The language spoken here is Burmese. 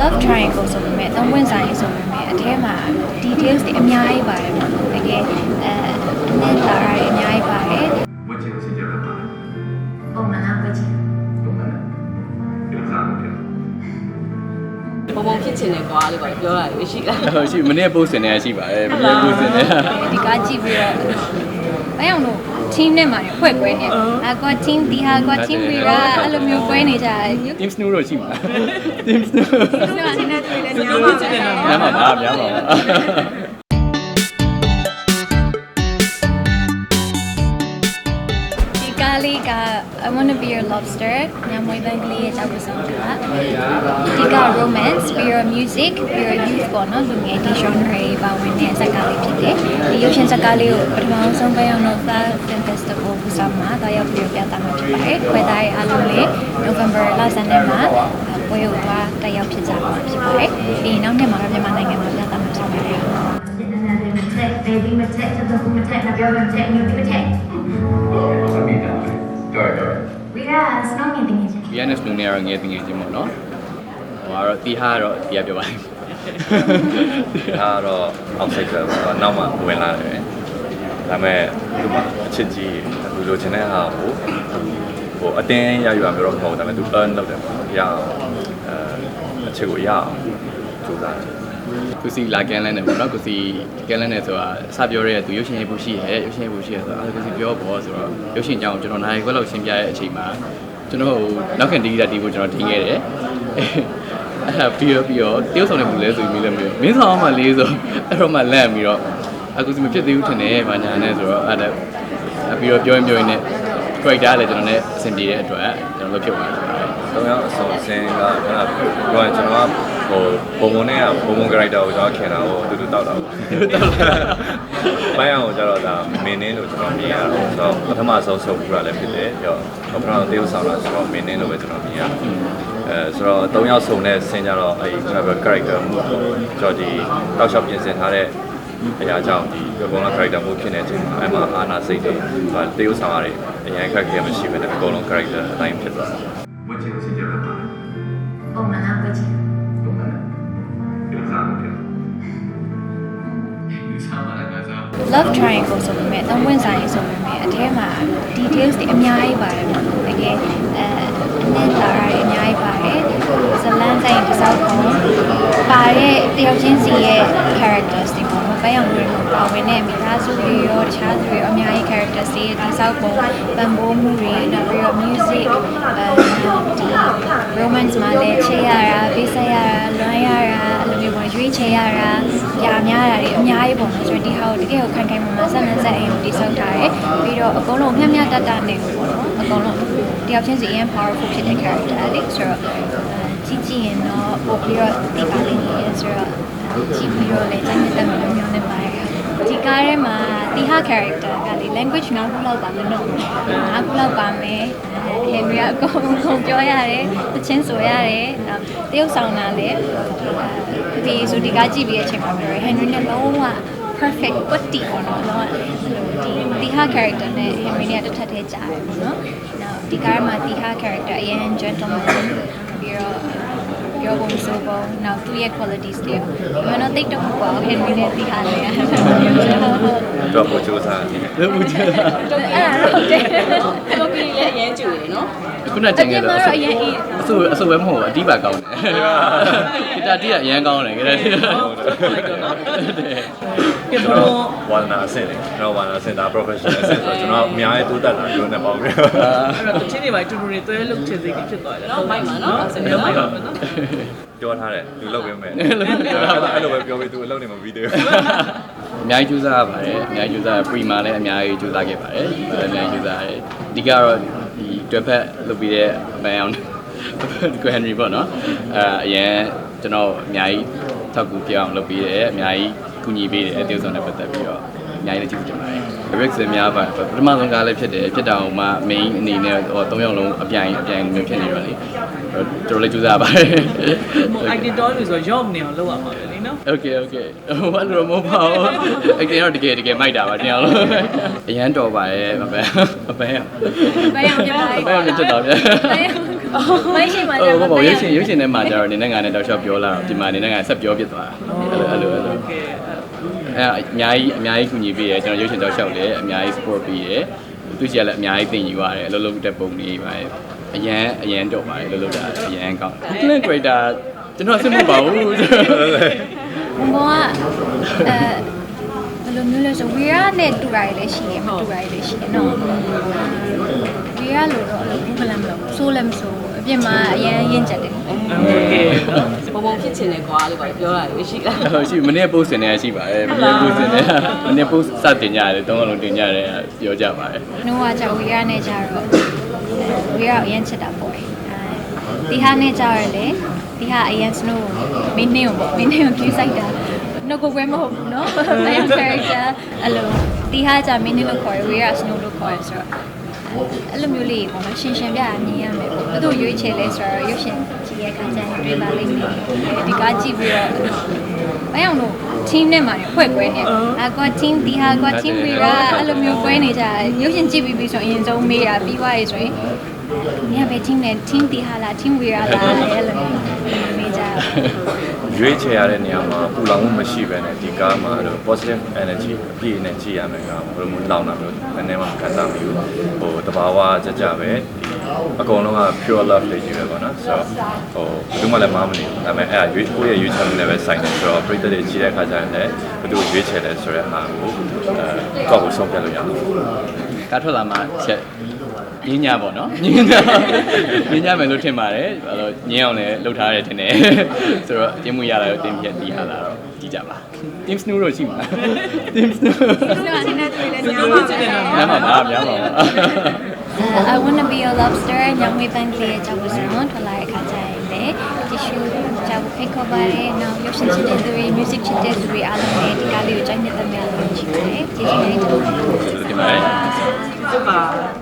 love triangle ဆိုပေမဲ့သုံးပွင့်ဆိုင်ဆိုပေမဲ့အထဲမှာ details တွေအများကြီးပါတယ်ပေါ့တကယ်အဲနည်းလာရအများကြီးပါတယ်ဝတ်ချင်စီကြတာပါပုံမှန်လားဝတ်ချင်ပုံမှန်လားဒီစားလို့ပြပုံပုံဖြစ်ချင်တယ်ကွာလို့ပြောတာရှိလားဟုတ်ရှိမနေ့ပို့စင်နေတာရှိပါတယ်မနေ့ပို့စင်နေတာဒီကကြည့်ပြီးတော့အဲအောင်လို့ team နဲ့မှဖွဲ့ပွဲနေအကွာ team ဒီဟာကွာ team ပြီးတာအဲ့လိုမျိုးပွဲနေကြတယ် team snow တော့ရှိပါ team snow ဒီမှာနေနေတွေ့တယ်ညောင်းပါပဲများပါပါများပါ လေးက I want to be your lobster ညမွေးပန်းကလေးရဲ့ကြောက်ပစုံတာဒီက romance ပြီးတော့ music ပြီးတော့ youth ပေါ့နော်လူငယ်ဒီ genre တွေပါဝင်တဲ့ဇာတ်ကားလေးဖြစ်တယ်ဒီရုပ်ရှင်ဇာတ်ကားလေးကိုပထမဆုံးပဲအောင်တော့ Far Film Festival ဘူဆာမှာတာရောက်ပြီးပြသမှာဖြစ်ပါတယ်ခွဲသားရဲ့အားလုံးလေး November လဆန်းထဲမှာပွဲကိုသွားတက်ရောက်ဖြစ်ကြမှာဖြစ်ပါတယ်ပြီးရင်နောက်နှစ်မှာတော့မြန်မာနိုင်ငံမှာပြသမှာဖြစ်ပါတယ် တက် baby မတက်တကူမတက်နောက်ပြောမတက်ညိုဒီမတက် We are snow ငယ်တင်ငယ်ချင်း We are snow နေရငယ်တင်ငယ်ချင်းပေါ့နော်ဟိုကတော့တီဟာတော့တီဟာပြောပါတီဟာတော့ outside ပဲနောက်မှဝင်လာတယ်ဒါပေမဲ့သူကအချစ်ကြီးသူလိုချင်တဲ့ဟာကိုဟိုအတင်းရယူရမျိုးတော့မဟုတ်ဘူးဒါပေမဲ့သူ earn လုပ်တယ်ပေါ့ရအောင်အဲအချစ်ကိုရအောင်ကြိုးစားတယ် ကုစီလာကန်လန်းနဲ့ပေါ့နော်ကုစီကန်လန်းနဲ့ဆိုတာစပြောရဲသူရုပ်ရှင်ရေးဖို့ရှိရဲရုပ်ရှင်ရေးဖို့ရှိရဲဆိုတော့အဲကုစီပြောပေါ့ဆိုတော့ရုပ်ရှင်ကြောင်းကျွန်တော်နိုင်ခွက်လောက်ရှင်းပြတဲ့အချိန်မှာကျွန်တော်နောက်ခင်တီးတာတီးဖို့ကျွန်တော်တင်ခဲ့တယ်အဲ့ဒါပြီးတော့ပြီးတော့တရုတ်ဆောင်တဲ့ဘူးလဲဆိုပြီးလည်းမပြောမင်းဆောင်မှလေးဆိုအဲ့တော့မှလန့်ပြီးတော့အခုစီမဖြစ်သေးဘူးထင်တယ်ဘာညာနဲ့ဆိုတော့အဲ့ဒါပြီးတော့ပြောရင်ပြောရင်လည်း character လည်းကျွန်တော်လည်းအဆင်ပြေတဲ့အတွက်ကျွန်တော်လုပ်ဖြစ်သွားတယ်တော့ရောက်အစုံစင်းကခဏပြောရင်ကျွန်တော်က ဟိုပုံပုံနဲ့ကပုံပုံ character ကိုကျွန်တော်ခင်တာကိုအတူတူတောက်တာပိုင်းအောင်ကျတော့ဒါမင်းင်းလို့ကျွန်တော်မြင်ရတော့ဆိုတော့ပထမဆုံးဆုံးပြရလည်းဖြစ်တယ်ပြီးတော့ပထမဆုံးတေးဥဆောင်တာဆိုတော့မင်းင်းလို့ပဲကျွန်တော်မြင်ရအဲဆိုတော့၃ယောက်စုံတဲ့ဆင်းကြတော့အဲဒီကျွန်တော် character မှုကျွန်တော်ဒီတောက်လျှောက်ပြင်ဆင်ထားတဲ့အရာကြောင့်ဒီအကုန်လုံး character မှုဖြစ်နေတဲ့အချိန်မှာအဲ့မှာအာနာစိတ်တွေတေးဥဆောင်ရတယ်အရင်ခက်ခဲမရှိဘဲနဲ့အကုန်လုံး character အတိုင်းဖြစ်သွားတ love triangle ဆိုပေမဲ့သုံးပွင့်ဆိုင်ဆိုပေမဲ့အထဲမှာ details တွေအများကြီးပါတယ်ပေါ့နော်တကယ်အဲနဲ့လာရအများကြီးပါတယ်ဇလန်တိုင်းတစ်စောက်ပုံပါတဲ့တယောက်ချင်းစီရဲ့ characters တွေပေါ့နော်ဘယ်အောင်လို့ပါဝင်တဲ့မိသားစုတွေရောတခြားသူတွေရောအများကြီး characters တွေဒီစောက်ပုံပံပိုးမှုတွေနောက်ပြီးတော့ music အဲဒီ romance မှာလည်းချေရတာပေးဆက်ရတာလွမ်းရတာအဲ့လိုမျိုးပေါ့ရွေးချယ်ရတာကြာများတာတွေအများကြီးပေါ့နော်ဆိုတော့ဒီဟာကိုတကယ်ကိုခိုင်ခိုင်မာမာဆက်လက်ဆက်အိမ်ကိုတိစောက်ထားတယ်ပြီးတော့အကုန်လုံးမျှမျှတတနေကိုပေါ့နော်အကုန်လုံးတယောက်ချင်းစီအရင် powerful ဖြစ်တဲ့ character လေးဆိုတော့ကြီးကြည့်ရင်တော့ပိုပြီးတော့တိပါလိမ့်မယ်ဆိုတော့ကြည့်ပြီးတော့လည်းကျန်တဲ့မျိုးမျိုးနဲ့ပါတယ် ဒီကားထဲမှာတီဟာ character ကလေ language နောက်ခုလောက်ပါမလို့နောက်ခုလောက်ပါမယ်ဟင်ရီကအကုန်လုံးပြောရတယ်တချင်းဆိုရတယ်နောက်တရုပ်ဆောင်တာလည်းဒီဆိုဒီကားကြည့်ပြီးတဲ့အချိန်မှာပြောရဟန်ရီနဲ့လုံးဝ perfect ပတ်တီပေါ့နော်လုံးဝဒီတီဟာ character နဲ့ဟန်ရီနဲ့တစ်ထပ်တည်းကြားတယ်ပေါ့နော်နောက်ဒီကားမှာတီဟာ character အရင် gentleman ပြီးတော့ ပြောပုံဆိုပုံနောက်သူ့ရဲ့ qualities တွေမနော်တိတ်တော့မပေါ့ဟန်ရီနဲ့တီဟာလည်းဟုတ်ဟုတ်တော့ပို့စူးစမ်းတယ်လို့ဦးချာအဲ့ဒါတော့ဟုတ်တယ်တိုကီလည်းအရင်ကျူတယ်နော်ခုနကျင်ခဲ့တော့အဆူအဆူပဲမဟုတ်ဘူးအတိပါကောင်းတယ်ဂီ တာတီးကအရန်ကောင်းတယ်ဂီတာတီးကဲဘလို့ဝါနာအဆင့်တယ်ကျွန်တော်ဝါနာအဆင့်ဒါ professional အဆင့်ဆိုတော့ကျွန်တော်အများကြီးတိုးတက်လာရုံးနဲ့ပေါင်းပြီးတော့အဲ့တော့တချင်းတွေပါတူတူတွေတွဲလို့ချင်စိတ်ကြီးဖြစ်သွားတယ်နောက်ပိုင်းမှာနော်ဆင်ပြေနောက်ပါပိုင်းပါနော်ပြောထားတယ်သူလုပ်ပေးမယ်အဲ့လိုပဲပြောပြီးသူအလုပ်နေမှာဗီဒီယိုအများကြီးကြိုးစားရပါတယ်အများကြီးကြိုးစားပရီမာလည်းအများကြီးကြိုးစားခဲ့ပါတယ်အများကြီးကြိုးစားရတယ်အဓိကတော့ဒီတွဲဖက်လုပ်ပြီးတဲ့မန်အောင် ကိုဟန်နရီပေါ့နော်အဲအရင်ကျွန်တော်အများကြီးထောက်ကူပြအောင်လုပ်ပေးတယ်အများကြီးကူညီပေးတယ်အသေးဆုံးနဲ့ပတ်သက်ပြီးတော့အများကြီးလည်းကြည့်ကြပါတယ် lyrics တွေများပါပထမဆုံးကားလည်းဖြစ်တယ်ဖြစ်တာဟိုမှ main အနေနဲ့ဟို၃ယောက်လုံးအပြိုင်အပြိုင်မျိုးဖြစ်နေတော့လေတော်တော်လေးကြိုးစားပါတယ် acting တော်လို့ဆိုတော့ job နေအောင်လုပ်ရမှာပဲလေနော် okay okay ဟိုဘာလို့မပေါ့ acting တော့တကယ်တကယ်မိုက်တာပါတင်အောင်လို့အရန်တော်ပါရဲ့မပန်းမပန်းမပန်းအောင်ပြလိုက်မပန်းအောင်ဖြစ်တော့ဗျာ ဘယ်အောင်မရှိမှဟိုဘောဘောရုပ်ရှင်ရုပ်ရှင်ထဲမှာကျတော့နေနဲ့ငါနဲ့တော့ရှော့ပြောလာတော့ဒီမှာနေနဲ့ငါဆက်ပြောဖြစ်သွားတာအဲ့လိုအဲ့လိုအဲ့လိုအဲအများကြီးအများကြီးကူညီပေးတယ်ကျွန်တော်ရုပ်ရှင်တော့ရှော့လေအများကြီး support ပေးတယ်သူရှိရလည်းအများကြီးသင်ယူရတယ်အလုပ်လုပ်တဲ့ပုံတွေပါတယ်အရန်အရန်တော့ပါတယ်လုပ်လို့တာအရန်ကောင်း Clan Creator ကျွန်တော်အဆင်မပါဘူးဘုံကအဲဘယ်လိုမျိုးလဲဆိုဝီရနဲ့တူတာတွေလည်းရှိတယ်မတူတာတွေလည်းရှိတယ်နော် ဝီရလို့တော့အဲ့လိုဘူးကလမ်းမလို့ဆိုးလည်းမဆိုးအပြင်မှာအရင်ရင့်ကျက်တယ် โอเค ပုံပုံဖြစ်ချင်တယ်ကွာလို့ပါပြောတာလေရှိလား ဟုတ်ရှိမနေ့ post တင်နေရရှိပါတယ်မနေ့ post တင်နေမနေ့ post စတင်ကြရတယ်သုံးလုံးတင်ကြရတယ်ပြောကြပါတယ် ။နှိုးကကြောင့်ဝီရနဲ့ကြတော့ဝီရအရင်ချစ်တာပေါ့။အဲဒီဟာနဲ့ကြရလေဒီဟာအရင်စနိုးမင်းနေကိုပေါ့မင်းနေကိုကျူးဆိုင်တာနှုတ်ကိုပဲမဟုတ်ဘူးเนาะ။ main character အဲ့လိုဒီဟာကြမင်းနေလို့ခေါ်ရဝီရစနိုးလို့ခေါ်ရဆိုတော့ အဲ့လိုမျိုးလေးပေါ့နော်ရှင်းရှင်းပြမြင်ရမယ်ပေါ့။ဘယ်သူရွေးချယ်လဲဆိုတော့ရုပ်ရှင်ကြည့်ရခါကျရင်တွေ့ပါလိမ့်မယ်။ဒီကားကြည့်ပြီးတော့ဘာကြောင့်လို့ team နဲ့မှဖွဲ့ကွဲနေအကွာ team ဒီဟာကွာ team ဝီရာအဲ့လိုမျိုးကွဲနေကြရုပ်ရှင်ကြည့်ပြီးပြီဆိုရင်အရင်ဆုံးမေးတာပြီးသွားရေဆိုရင်ညဘယ် team နဲ့ team ဒီဟာလား team ဝီရာလားအဲ့လိုမေးကြ ရွေးချယ်ရတဲ့နေရာမှာပူလောင်မှုမရှိဘဲနဲ့ဒီကားမှာအဲ့လို positive energy အပြည့်နဲ့ကြည့်ရမယ်ကဘယ်လိုမျိုးလောင်တာမျိုးနည်းနည်းမှခံစားမိဘူးဟိုတဘာဝကြကြပဲဒီအကုန်လုံးက pure love တွေကြီးပဲပေါ့နော်ဆိုတော့ဟိုဘယ်သူမှလည်းမမနေဘူးဒါပေမဲ့အဲ့ဒါရွေးကိုယ့်ရဲ့ရွေးချယ်မှုနဲ့ပဲဆိုင်တယ်ဆိုတော့ပရိသတ်တွေကြည့်တဲ့အခါကျရင်လည်းဘယ်သူရွေးချယ်လဲဆိုတဲ့ဟာကိုအဲကောက်ကိုဆုံးဖြတ်လို့ရတယ်ကားထွက်လာမှချက် ညင်းညပေါ့နော်ညင်းညညင်းညမယ်လို့ထင်ပါတယ်အဲ့တော့ညင်းအောင်လည်းလှုပ်ထားရတယ်ထင်တယ်ဆိုတော့တင်းမှုရလာတော့တင်းပြက်တီးဟာလာတော့ကြည့်ကြပါ Team Snoo တော့ရှိမှာ Team Snoo များပါပါများပါပါ I want to be a lobster ညောင်ဝေးပန်းကလေးကြောက်လို့ဆိုတော့ထွက်လာတဲ့အခါကျရင်လေ tissue ကြောက်ဖိတ်ခေါ်ပါတယ်နောက်ရုပ်ရှင်ချစ်တဲ့သူတွေ music ချစ်တဲ့သူတွေအားလုံးလည်းဒီကားလေးကိုကြိုက်နေတဲ့များလို့ရှိပါတယ်ကျေးဇူးတင်ပါတယ်ဒီမှာဟုတ်ပါ